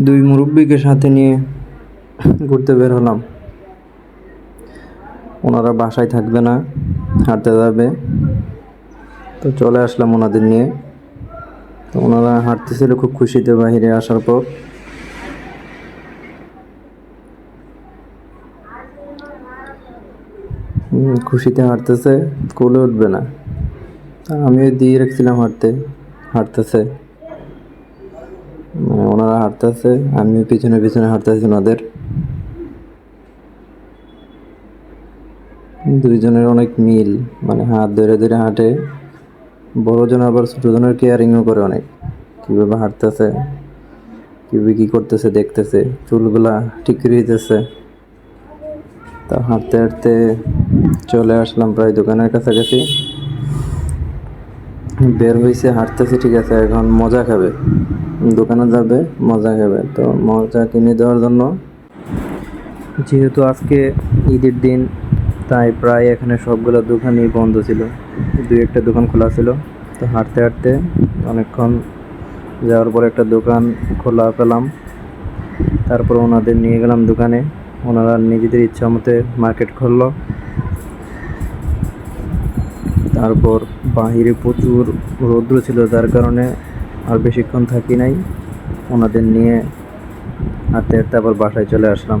দুই মুরব্বীকে সাথে নিয়ে ঘুরতে বের হলাম। ওনারা বাসায় থাকবে না, হাঁটতে যাবে। তো চলে আসলাম ওনাদের নিয়ে। তো ওনারা হাঁটতেছিল, খুব খুশিতে বাইরে আসার পর। খুশিতে হাঁটতেছে, কোলে উঠবে না। আমিও দিয়ে রাখছিলাম হাঁটতে, হাঁটতেছে। মানে হাঁটতেছে, আমিও পিছনে পিছনে হাঁটতেছি ওনাদের দুইজনের অনেক মিল মানে হাত ধরে ধরে হাঁটে। বড়জন আবার ছোটজনের কেয়ারিংও করে অনেক। কীভাবে হাঁটতেছে, কীভাবে কী করতেছে দেখতেছে, চুলগুলা ঠিক দিতেছে। তা হাঁটতে হাঁটতে চলে আসলাম প্রায় দোকানের কাছাকাছি। বের হয়েছে হাঁটতেছে, ঠিক আছে, এখন মজা খাবে। দোকানে যাবে, মজা খাবে। তো মজা কিনে দেওয়ার জন্য। যেহেতু আজকে ঈদের দিন, তাই প্রায় এখানে সবগুলো দোকানই বন্ধ ছিল। দুই একটা দোকান খোলা ছিল। তো হাঁটতে হাঁটতে অনেকক্ষণ যাওয়ার পর একটা দোকান খোলা পেলাম। তারপর ওনাদের নিয়ে গেলাম দোকানে। ওনারা নিজেদের ইচ্ছা মতে মার্কেট খুললো। তারপর বাহিরে প্রচুর রৌদ্র ছিল, যার কারণে আর বেশিক্ষণ থাকি নাই। ওনাদের নিয়ে হাঁটতে হাঁটতে আবার বাসায় চলে আসলাম।